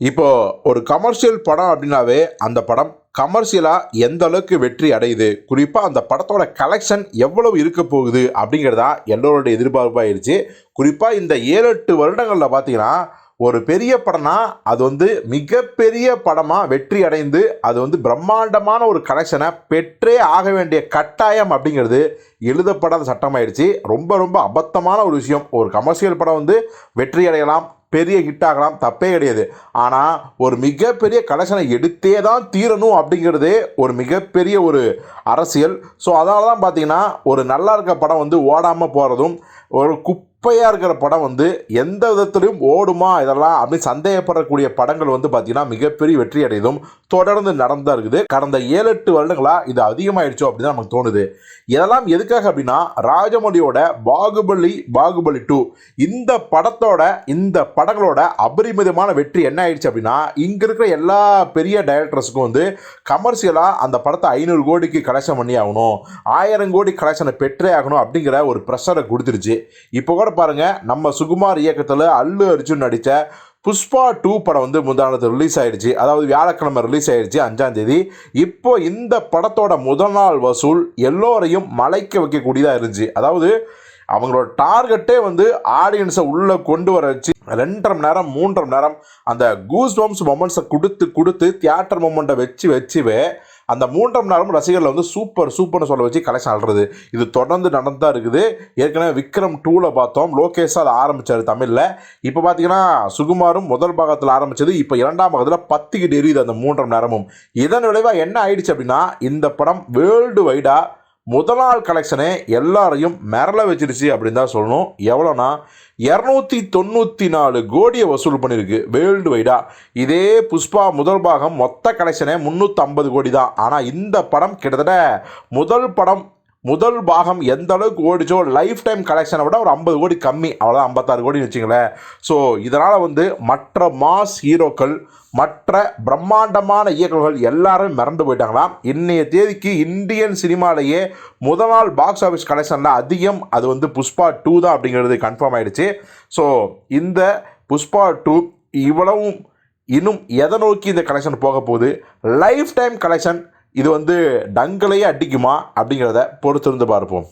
இப்போ ஒரு கமர்ஷியல் படம் அப்படின்னாவே அந்த படம் கமர்ஷியலாக எந்த அளவுக்கு வெற்றி அடையுது? குறிப்பாக அந்த படத்தோட கலெக்ஷன் எவ்வளவு இருக்க போகுது அப்படிங்கிறதா எல்லோருடைய எதிர்பார்ப்பாயிருச்சு குறிப்பாக இந்த ஏழு எட்டு வருடங்களில் பார்த்தீங்கன்னா ஒரு பெரிய படம்னா அது வந்து மிகப்பெரிய படமாக வெற்றி அடைந்து அது வந்து பிரம்மாண்டமான ஒரு கலெக்ஷனை பெற்றே ஆக வேண்டிய கட்டாயம் அப்படிங்கிறது எழுதப்படாத சட்டமாயிடுச்சு. ரொம்ப ரொம்ப அபத்தமான ஒரு விஷயம். ஒரு கமர்ஷியல் படம் வந்து வெற்றி அடையலாம் பெரிய ஹிட் ஆகலாம். தப்பே கிடையாது. ஆனால் ஒரு மிகப்பெரிய கலெக்ஷனை எடுத்தே தான் தீரணும் அப்படிங்கிறதே ஒரு மிகப்பெரிய ஒரு அரசியல். ஸோ அதனால தான் பார்த்தீங்கன்னா ஒரு நல்லா இருக்க படம் வந்து ஓடாமல் போகிறதும் ஒரு குப் குப்பையாக இருக்கிற படம் வந்து எந்த விதத்திலையும் ஓடுமா இதெல்லாம் அப்படின்னு சந்தேகப்படக்கூடிய படங்கள் வந்து பார்த்திங்கன்னா மிகப்பெரிய வெற்றி அடையதும் தொடர்ந்து நடந்தா இருக்குது. கடந்த ஏழு எட்டு வருடங்களாக இது அதிகமாயிடுச்சோ அப்படின்னு நமக்கு தோணுது. இதெல்லாம் எதுக்காக அப்படின்னா ராஜமௌலியோட பாகுபலி பாகுபலி டூ இந்த படத்தோட இந்த படங்களோட அபரிமிதமான வெற்றி என்ன ஆயிடுச்சு அப்படின்னா இங்கே இருக்கிற எல்லா பெரிய டைரக்டர்ஸுக்கும் வந்து கமர்ஷியலாக அந்த படத்தை ஐநூறு கோடிக்கு கலெக்ஷன் பண்ணி ஆகணும். ஆயிரம் கோடி கலெக்ஷனை பெற்றே ஆகணும் அப்படிங்கிற ஒரு ப்ரெஷரை கொடுத்துருச்சு. இப்போ கூட பாருங்க நம்ம சுகுமார் இயக்கத்தில் அல்லு அர்ஜுன் நடித்த புஷ்பா டூ படம் வந்து முந்தானது ரிலீஸ் ஆயிடுச்சு. அதாவது வியாழக்கிழமை ரிலீஸ் ஆயிடுச்சு அஞ்சாம் தேதி. இப்போ இந்த படத்தோட முதல் நாள் வசூல் எல்லோரையும் மலைக்க வைக்கக்கூடியதாக இருந்துச்சு. அதாவது அவங்களோட டார்கெட்டே வந்து ஆடியன்ஸை உள்ளே கொண்டு வர வச்சு ரெண்டரை மணி நேரம் மூன்றரை மணி நேரம் அந்த கூஸ் பம்ப்ஸ் மொமெண்ட்ஸை கொடுத்து கொடுத்து தியேட்டர் மொமெண்ட்டை வச்சு வச்சுவே அந்த மூன்றாம் நாளும் ரசிகர்களை வந்து சூப்பர் சூப்பர்னு சொல்ல வச்சு கலெக்ஷன் ஆடுறது இது தொடர்ந்து நடந்து தான் இருக்குது. ஏற்கனவே விக்ரம் டூவில் பார்த்தோம். லோகேஷ் அதை ஆரம்பித்தார் தமிழில். இப்போ பார்த்தீங்கன்னா சுகுமாரும் முதல் பாகத்தில் ஆரம்பித்தது இப்போ இரண்டாம் பாகத்தில் பத்துக்கிட்டு எரியுது அந்த மூன்றாம் நேரமும். இதன் விளைவாக என்ன ஆயிடுச்சு அப்படின்னா இந்த படம் வேர்ல்டு வைடாக முதல் நாள் கலெக்ஷனே எல்லாரையும் மிரள வச்சிருச்சு அப்படின்னு தான் சொல்லணும். எவ்வளோனா இரநூத்தி தொண்ணூற்றி நாலு கோடியை வசூல் பண்ணியிருக்கு வேர்ல்டு வைடாக இதே புஷ்பா முதல் பாகம் மொத்த கலெக்ஷனே முந்நூற்றம்பது கோடி தான். ஆனால் இந்த படம் கிட்டத்தட்ட முதல் படம் முதல் பாகம் எந்த அளவுக்கு ஓடிச்சோ லைஃப் டைம் கலெக்ஷனை விட ஒரு ஐம்பது கோடி கம்மி. அவ்வளோதான் ஐம்பத்தாறு கோடின்னு வச்சுங்களேன் ஸோ இதனால் வந்து மற்ற மாஸ் ஹீரோக்கள் மற்ற பிரம்மாண்டமான இயக்குநர்கள் எல்லாரும் மறந்து போயிட்டாங்களாம். இன்றைய தேதிக்கு இந்தியன் சினிமாலேயே முதல் நாள் பாக்ஸ் ஆஃபீஸ் கலெக்ஷனில் அதிகம் அது வந்து புஷ்பா டூ தான் அப்படிங்கிறது கன்ஃபார்ம் ஆகிடுச்சு ஸோ இந்த புஷ்பா டூ இவ்வளவும் இன்னும் எதை நோக்கி இந்த கலெக்ஷன் போக போகுது? லைஃப் டைம் கலெக்ஷன் இது வந்து டங்களையே அடிக்குமா அப்படிங்கிறத பொறுத்திருந்து பார்ப்போம்.